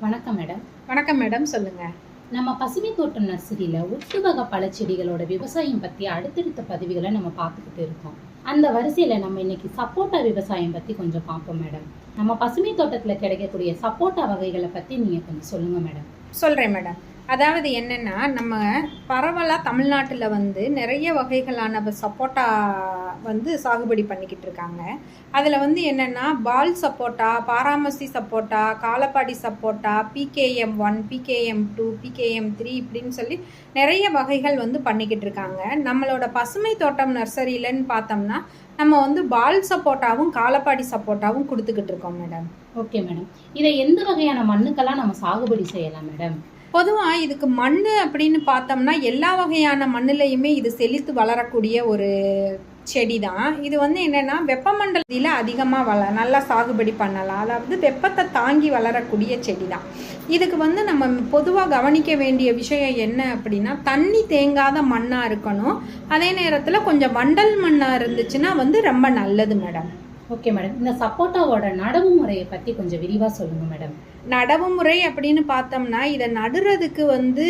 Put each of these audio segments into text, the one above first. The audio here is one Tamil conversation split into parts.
வணக்கம் மேடம். வணக்கம் மேடம் சொல்லுங்க. நம்ம பசுமை தோட்டம் நர்சரியில ஒட்டு வகை பழச்செடிகளோட விவசாயம் பத்தி அடுத்தடுத்த பதிவுகளை நம்ம பார்த்துக்கிட்டு இருக்கோம். அந்த வரிசையில நம்ம இன்னைக்கு சப்போட்டா விவசாயம் பத்தி கொஞ்சம் பார்ப்போம் மேடம். நம்ம பசுமை தோட்டத்துல கிடைக்கக்கூடிய சப்போட்டா வகைகளை பத்தி நீங்க கொஞ்சம் சொல்லுங்க மேடம். சொல்கிறேன் மேடம். அதாவது என்னென்னா நம்ம பரவலாக தமிழ்நாட்டில் வந்து நிறைய வகைகளான சப்போட்டா வந்து சாகுபடி பண்ணிக்கிட்டு இருக்காங்க. அதில் வந்து என்னென்னா பால் சப்போட்டா பாராமசி சப்போட்டா காலப்பாடி சப்போட்டா PKM one PKM two PKM three இப்படின்னு சொல்லி நிறைய வகைகள் வந்து பண்ணிக்கிட்டு இருக்காங்க. நம்மளோட பசுமை தோட்டம் நர்சரியிலன்னு பார்த்தோம்னா நம்ம வந்து பால் சப்போட்டாவும் காலப்பாடி சப்போட்டாவும் கொடுத்துக்கிட்டு இருக்கோம் மேடம். Okay madam. இதை எந்த வகையான மண்ணுக்கெல்லாம் நம்ம சாகுபடி செய்யலாம் மேடம்? பொதுவாக இதுக்கு மண் அப்படின்னு பார்த்தோம்னா எல்லா வகையான மண்ணிலையுமே இது செழித்து வளரக்கூடிய ஒரு செடி தான் இது வந்து என்னென்னா வெப்பமண்டலத்தில் அதிகமாக வள நல்லா சாகுபடி பண்ணலாம். அதாவது வெப்பத்தை தாங்கி வளரக்கூடிய செடி தான் இதுக்கு வந்து நம்ம பொதுவாக கவனிக்க வேண்டிய விஷயம் என்ன அப்படின்னா தண்ணி தேங்காத மண்ணாக இருக்கணும். அதே நேரத்தில் கொஞ்சம் வண்டல் மண்ணாக இருந்துச்சுன்னா வந்து ரொம்ப நல்லது மேடம். ஓகே மேடம் இந்த சப்போட்டாவோட நடவு முறையை பற்றி கொஞ்சம் விரிவாக சொல்லுங்க மேடம் நடவு முறை அப்படின்னு பார்த்தோம்னா இதை நடுறதுக்கு வந்து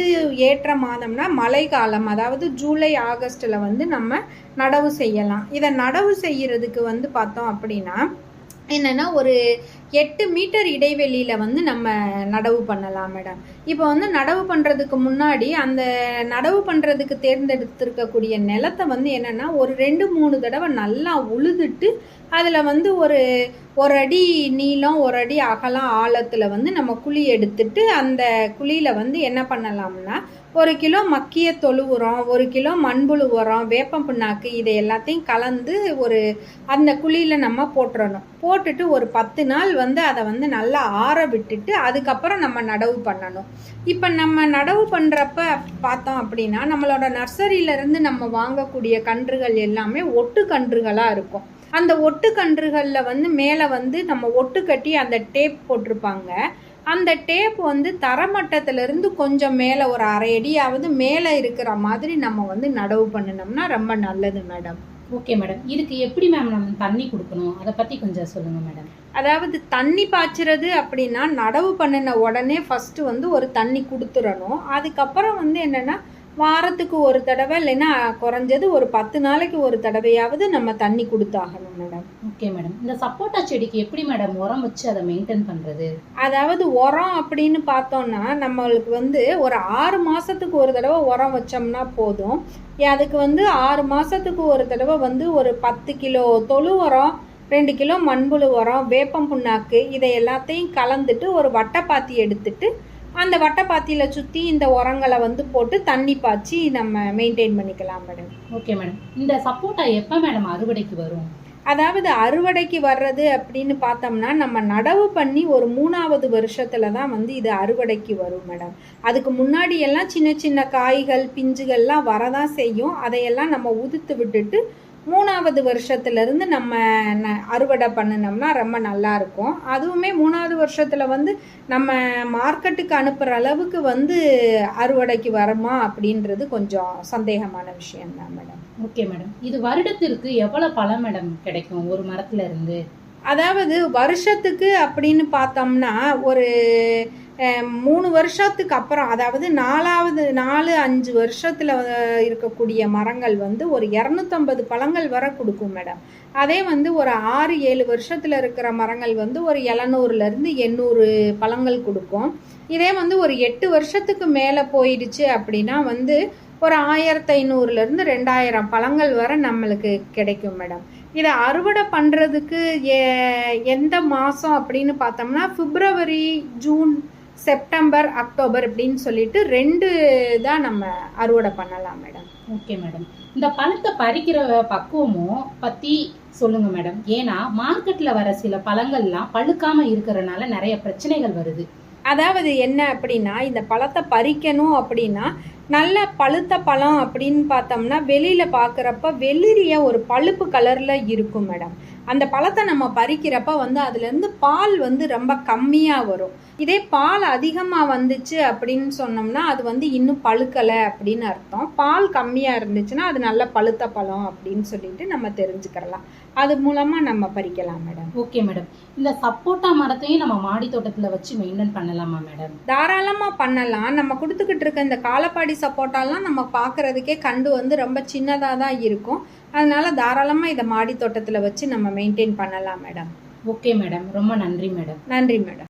ஏற்ற மாதம்னா மழை காலம் அதாவது ஜூலை ஆகஸ்டில் வந்து நம்ம நடவு செய்யலாம். இதை நடவு செய்யறதுக்கு வந்து பார்த்தோம் அப்படின்னா என்னென்னா ஒரு எட்டு மீட்டர் இடைவெளியில் வந்து நம்ம நடவு பண்ணலாம் மேடம் இப்போ வந்து நடவு பண்ணுறதுக்கு முன்னாடி அந்த நடவு பண்ணுறதுக்கு தேர்ந்தெடுத்திருக்கக்கூடிய நிலத்தை வந்து என்னென்னா ஒரு ரெண்டு மூணு தடவை நல்லா உழுதுட்டு அதில் வந்து ஒரு ஒரு அடி நீளம் ஒரு அடி அகலம் ஆழத்தில் வந்து நம்ம குழி எடுத்துட்டு அந்த குழியில் வந்து என்ன பண்ணலாம்னா ஒரு கிலோ மக்கிய தொழு உரம் ஒரு கிலோ மண்புழு உரம் வேப்பம் புண்ணாக்கு இதை எல்லாத்தையும் கலந்து ஒரு அந்த குழியில் நம்ம போட்டுறணும். போட்டுட்டு ஒரு பத்து நாள் வந்து அதை வந்து நல்லா ஆற விட்டுட்டு அதுக்கப்புறம் நம்ம நடவு பண்ணணும். இப்போ நம்ம நடவு பண்ணுறப்ப பார்த்தோம் அப்படின்னா நம்மளோட நர்சரியிலேருந்து நம்ம வாங்கக்கூடிய கன்றுகள் எல்லாமே ஒட்டு கன்றுகளாக இருக்கும். அந்த ஒட்டு கன்றுகளில் வந்து மேலே வந்து நம்ம ஒட்டு கட்டி அந்த டேப் போட்டிருப்பாங்க. அந்த டேப் வந்து தரமட்டத்திலிருந்து கொஞ்சம் மேலே ஒரு அரை அடியாவது மேலே இருக்கிற மாதிரி நம்ம வந்து நடவு பண்ணினோம்னா ரொம்ப நல்லது மேடம். Okay madam. இதுக்கு எப்படி மேம் நம்ம தண்ணி கொடுக்கணும்? அதை பற்றி கொஞ்சம் சொல்லுங்கள் மேடம். அதாவது தண்ணி பாய்ச்சுறது அப்படின்னா நடவு பண்ணின உடனே ஃபர்ஸ்ட் வந்து ஒரு தண்ணி கொடுத்துடணும். அதுக்கப்புறம் வந்து என்னன்னா வாரத்துக்கு ஒரு தடவை இல்லைன்னா குறைஞ்சது ஒரு பத்து நாளைக்கு ஒரு தடவையாவது நம்ம தண்ணி கொடுத்தாகணும் மேடம் ஓகே மேடம் இந்த சப்போட்டா செடிக்கு எப்படி மேடம் உரம் வச்சு அதை மெயின்டைன் பண்றது? அதாவது உரம் அப்படின்னு பார்த்தோம்னா நம்மளுக்கு வந்து ஒரு ஆறு மாசத்துக்கு ஒரு தடவை உரம் வச்சோம்னா போதும். அதுக்கு வந்து ஆறு மாசத்துக்கு ஒரு தடவை வந்து ஒரு பத்து கிலோ தொழு உரம் ரெண்டு கிலோ மண்புழு உரம் வேப்பம் புண்ணாக்கு இதை எல்லாத்தையும் கலந்துட்டு ஒரு வட்டைப்பாத்தி எடுத்துட்டு அந்த வட்டைப்பாத்தியில் சுற்றி இந்த உரங்களை வந்து போட்டு தண்ணி பாய்ச்சி நம்ம மெயின்டைன் பண்ணிக்கலாம் மேடம் ஓகே மேடம் இந்த சப்போட்டா எப்போ மேடம் அறுவடைக்கு வரும்? அதாவது அறுவடைக்கு வர்றது அப்படின்னு பார்த்தோம்னா நம்ம நடவு பண்ணி ஒரு மூணாவது வருஷத்துல தான் வந்து இது அறுவடைக்கு வரும் மேடம் அதுக்கு முன்னாடி எல்லாம் சின்ன சின்ன காய்கள் பிஞ்சுகள்லாம் வரதான் செய்யும். அதையெல்லாம் நம்ம உதுத்து விட்டுட்டு மூணாவது வருஷத்துல இருந்து நம்ம ந- அறுவடை பண்ணினோம்னா ரொம்ப நல்லா இருக்கும். அதுவுமே மூணாவது வருஷத்துல வந்து நம்ம மார்க்கெட்டுக்கு அனுப்புற அளவுக்கு வந்து அறுவடைக்கு வருமா அப்படின்றது கொஞ்சம் சந்தேகமான விஷயம்தான் மேடம். Okay madam. இது வருடத்திற்கு எவ்வளவு பழம் மேடம் கிடைக்கும் ஒரு மரத்துல இருந்து அதாவது வருஷத்துக்கு அப்படின்னு பார்த்தோம்னா ஒரு மூணு வருஷத்துக்கு அப்புறம் அதாவது நாலாவது நாலு அஞ்சு வருஷத்தில் இருக்கக்கூடிய மரங்கள் வந்து ஒரு இரநூத்தம்பது பழங்கள் வர கொடுக்கும் மேடம். அதே வந்து ஒரு ஆறு ஏழு வருஷத்தில் இருக்கிற மரங்கள் வந்து ஒரு இளநூறுலேருந்து எண்ணூறு பழங்கள் கொடுக்கும். இதே வந்து ஒரு எட்டு வருஷத்துக்கு மேலே போயிடுச்சு அப்படின்னா வந்து ஒரு ஆயிரத்தி ஐநூறுலேருந்து ரெண்டாயிரம் பழங்கள் வரை நம்மளுக்கு கிடைக்கும் மேடம். இதை அறுவடை பண்ணுறதுக்கு எந்த மாதம் அப்படின்னு பார்த்தோம்னா பிப்ரவரி ஜூன் செப்டம்பர் அக்டோபர் அப்படின்னு சொல்லிட்டு ரெண்டு தான் நம்ம அறுவடை பண்ணலாம் மேடம். Okay madam. இந்த பழத்தை பறிக்கிற பக்குவமும் பத்தி சொல்லுங்க மேடம். ஏன்னா மார்க்கெட்ல வர சில பழங்கள்லாம் பழுக்காம இருக்கிறனால நிறைய பிரச்சனைகள் வருது. அதாவது என்ன அப்படின்னா இந்த பழத்தை பறிக்கணும் அப்படின்னா நல்ல பழுத்த பழம் அப்படின்னு பார்த்தோம்னா வெளியில பார்க்குறப்ப வெளிரிய ஒரு பழுப்பு கலர்ல இருக்கும் மேடம். அந்த பழத்தை நம்ம பறிக்கிறப்ப வந்து அதுலேருந்து பால் வந்து ரொம்ப கம்மியாக வரும். இதே பால் அதிகமாக வந்துச்சு அப்படின்னு சொன்னோம்னா அது வந்து இன்னும் பழுக்கலை அப்படின்னு அர்த்தம். பால் கம்மியாக இருந்துச்சுன்னா அது நல்ல பழுத்த பழம் அப்படின்னு சொல்லிட்டு நம்ம தெரிஞ்சுக்கிறலாம். அது மூலமாக நம்ம பறிக்கலாம் மேடம். Okay madam. இந்த சப்போட்டா மரத்தையும் நம்ம மாடி தோட்டத்துல வச்சு மெயின்டைன் பண்ணலாமா மேடம்? தாராளமாக பண்ணலாம். நம்ம கொடுத்துக்கிட்டு இருக்க இந்த காலப்பாடி சப்போட்டாலாம் நம்ம பார்க்குறதுக்கே கண்டு வந்து ரொம்ப சின்னதாக தான் இருக்கும். அதனால தாராளமாக இதை மாடி தோட்டத்தில் வச்சு நம்ம மெயின்டைன் பண்ணலாம் மேடம் ஓகே மேடம் ரொம்ப நன்றி மேடம் நன்றி மேடம்